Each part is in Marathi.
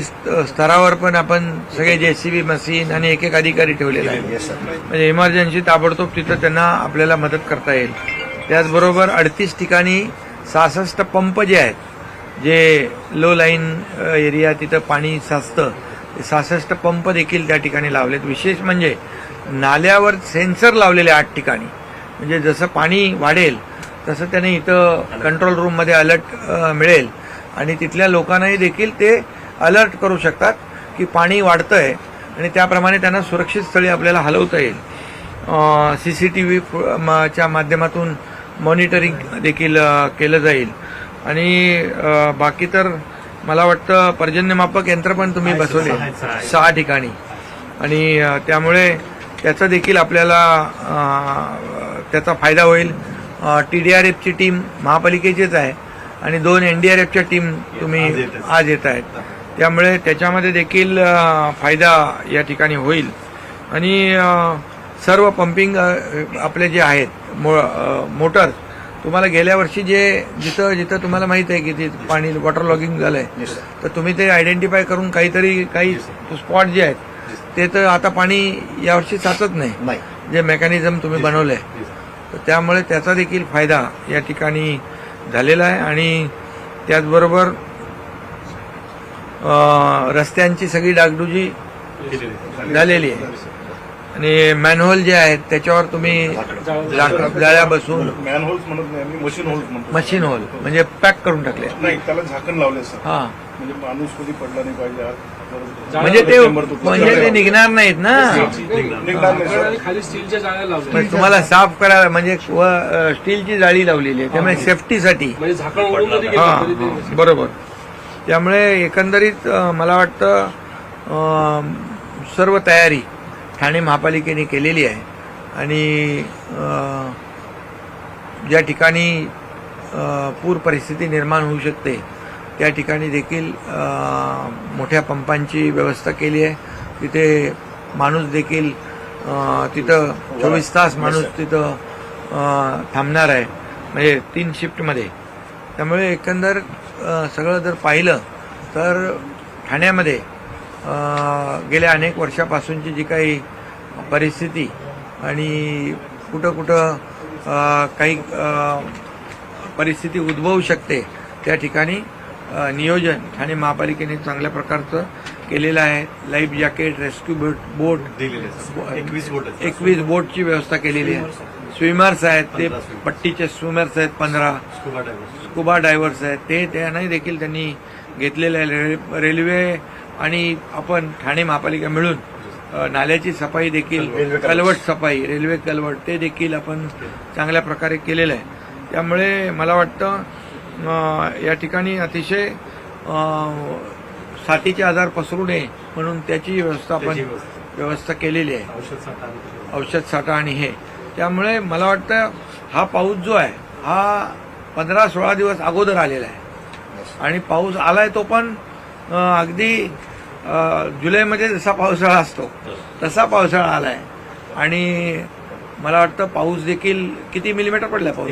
स्त- स्तरावर पण आपण सगळे जेसीबी मशीन आणि एक एक अधिकारी ठेवलेले सर म्हणजे इमर्जन्सी ताबडतोब तिथं त्यांना आपल्याला मदत करता येईल. त्याचबरोबर अडतीस ठिकाणी सहासष्ट पंप जे आहेत जे लो लाईन एरिया तिथं पाणी साचतं ते सहासष्ट पंप देखील त्या ठिकाणी लावलेत. विशेष म्हणजे नाल्यावर सेन्सर लावलेले आठ ठिकाणी. म्हणजे जसं पाणी वाढेल तसं त्याने इथं कंट्रोल रूममध्ये अलर्ट मिळेल. आणि तिथल्या लोकांनाही देखील ते अलर्ट करू शकतात की पाणी वाढतंय आणि त्याप्रमाणे त्यांना सुरक्षित स्थळी आपल्याला हलवता येईल. सी सी टी व्हीच्या माध्यमातून मॉनिटरिंग देखील केलं जाईल. आणि बाकी तर मला वाटतं पर्जन्यमापक यंत्र पण तुम्ही बसवले. सहा ठिकाणी. आणि त्यामुळे त्याचा देखील आपल्याला त्याचा फायदा होईल. टी डी आर एफची टीम महापालिकेचीच आहे. आणि दोन एन डी आर एफच्या टीम तुम्ही आज येत आहेत. त्यामुळे त्याच्यामध्ये देखील फायदा या ठिकाणी होईल. आणि सर्व पंपिंग आपले जे आहेत मो मोटर तुम्हाला गेल्या वर्षी जे जिथं जिथं तुम्हाला माहीत आहे की ते पाणी वॉटर लॉगिंग येस सर तर तुम्ही ते आयडेंटिफाय करून काहीतरी काही स्पॉट जे आहेत ते तर आता पाणी यावर्षी साचत नाही. जे मेकॅनिझम तुम्ही बनवलंय. तर त्यामुळे त्याचा देखील फायदा या ठिकाणी झालेला आहे. आणि त्याचबरोबर रस्त्यांची सगळी डागडुजी झालेली आहे. आणि मॅनहोल जे आहेत त्याच्यावर तुम्ही जाळ्या बसून मॅन होल्स म्हणत नाही आम्ही मशीन म्हणतो. मशीन होल म्हणजे पॅक करून टाकले. नाही त्याला झाकण लावले सर हा. म्हणजे माणूस कधी पडला नाही पाहिजे म्हणजे ते म्हणजे ते निघणार नाहीत ना? निघणार खाली तुम्हाला साफ करायला म्हणजे स्टीलची जाळी लावलेली आहे त्यामुळे सेफ्टीसाठी म्हणजे बरोबर. त्यामुळे एकंदरीत मला वाटतं सर्व तयारी ठाणे महापालिकेने केलेली आहे. आणि ज्या ठिकाणी पूर परिस्थिती निर्माण होऊ शकते त्या ठिकाणी देखील मोठ्या पंपांची व्यवस्था केली आहे. तिथे माणूस देखील तिथं चोवीस तास माणूस तिथं थांबणार आहे. म्हणजे तीन शिफ्टमध्ये त्यामुळे एकंदर सगळं जर पाहिलं तर ठाण्यामध्ये गेल्या अनेक वर्षापासूनची जी काही परिस्थिती आणि कुठं कुठं काही परिस्थिती उद्भवू शकते त्या ठिकाणी नियोजन ठाणे महापालिकेने चांगल्या प्रकारचं केलेलं आहे. Life jacket rescue boat boat एकवीस बोट. एकवीस बोटची व्यवस्था केलेली आहे. स्विमर्स आहेत ते पट्टीचे स्विमर्स आहेत पंधरा. Scuba divers. आहेत. ते त्यांनाही देखील त्यांनी घेतलेले आहे रे- रेल्वे आणि आपण ठाणे महापालिका मिळून नाल्याची सफाई देखील कलवट. सफाई रेल्वे कलवट ते देखील आपण चांगल्या प्रकारे केलेलं आहे. त्यामुळे मला वाटतं या ठिकाणी अतिशय साथीचे आजार पसरू नये म्हणून त्याची व्यवस्था आपण. व्यवस्था. केलेली आहे. औषध साठा आणि हे. त्यामुळे मला वाटतं हा पाऊस जो आहे हा पंधरा सोळा दिवस अगोदर आलेला आहे. आणि पाऊस आलाय तो पण अगदी जुलैमध्ये जसा पावसाळा असतो तसा पावसाळा आलाय. आणि मला वाटतं पाऊस देखील किती मिलीमीटर पडलाय पाऊस?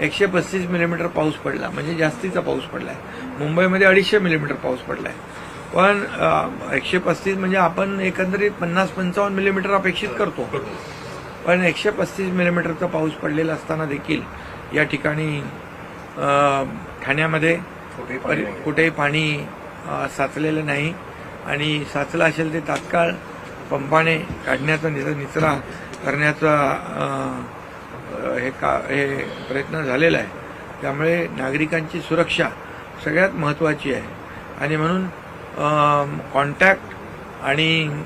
एकशे पस्तीस मिलीमीटर पाऊस पडला. म्हणजे जास्तीचा पाऊस पडलाय. मुंबईमध्ये अडीचशे मिलीमीटर पाऊस पडलाय. पण अं, एकशे पस्तीस म्हणजे आपण एकंदरीत पन्नास पंचावन्न मिलीमीटर अपेक्षित करतो. पण एकशे पस्तीस मिलीमीटरचा पाऊस पडलेला असताना देखील या ठिकाणी ठाण्यामध्ये कुठेही पाणी साचलेलं नाही. आणि साचलं असेल ते तात्काळ पंपाने काढण्याचा निच- निचरा करण्याचा हे का हे प्रयत्न झालेला आहे. त्यामुळे नागरिकांची सुरक्षा सगळ्यात महत्त्वाची आहे. आणि म्हणून कॉन्टॅक्ट आणि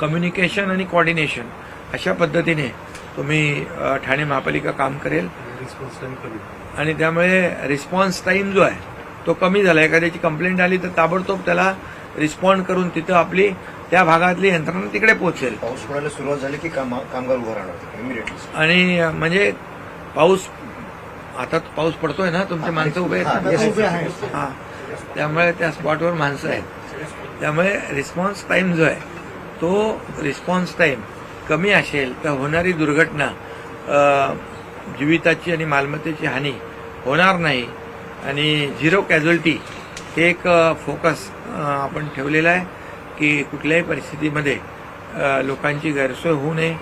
कम्युनिकेशन आणि कॉर्डिनेशन अशा पद्धतीने तुम्ही ठाणे महापालिका काम करेल. आणि त्यामुळे रिस्पॉन्स टाइम जो आहे तो कमी झाला. एखाद्याची कंप्लेंट आली तर ताबडतोब त्याला रिस्पॉन्ड करून तिथं आपली त्या भागातली यंत्रणा तिकडे पोहोचेल. पाऊस पडायला सुरुवात झाली की कामा- कामगार उभं राहणार इमिडिएटली आणि म्हणजे पाऊस आता पाऊस पडतोय ना तुमचे माणसं उभे आहेत? हा. हा. त्यामुळे त्या स्पॉटवर माणसं आहेत. त्यामुळे रिस्पॉन्स टाइम जो आहे तो रिस्पॉन्स टाइम कमी असेल तर होणारी दुर्घटना जीविताची आणि मालमत्तेची हानी होणार नाही. आणि झिरो कॅज्युअल्टी हे एक फोकस आपण ठेवलेला आहे की कुठल्याही परिस्थितीमध्ये लोकांची गैरसोय होऊ नये.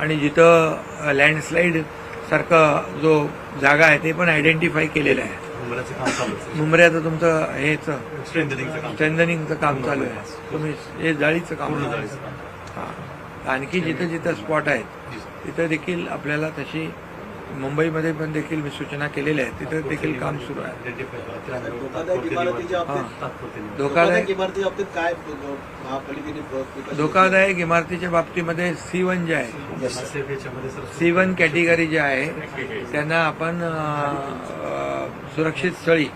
आणि जिथं लँडस्लाईड सारखं जो जागा आहे ते पण आयडेंटिफाय केलेलं आहे. मुंबऱ्याचं तुमचं हेच. स्ट्रेंथनिंगचं काम. चालू आहे. तुम्ही हे जाळीचं काम पूर्ण जाळीचं काम. हा. आणखी जिथं जिथं स्पॉट आहेत तिथं देखील आपल्याला तशी मुंबईमध्ये पण देखील मी सूचना केलेल्या आहेत तिथं देखील काम सुरू आहे. धोकादायक हा. धोकादायक इमारतीच्या बाबतीमध्ये सी वन जे आहे सी वन कॅटेगरी जे आहे त्यांना आपण सुरक्षित स्थळी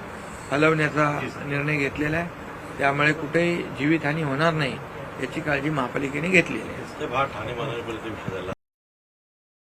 हलवण्याचा निर्णय घेतलेला आहे. त्यामुळे कुठेही जीवितहानी होणार नाही. याची काळजी महापालिकेने घेतलेली आहे.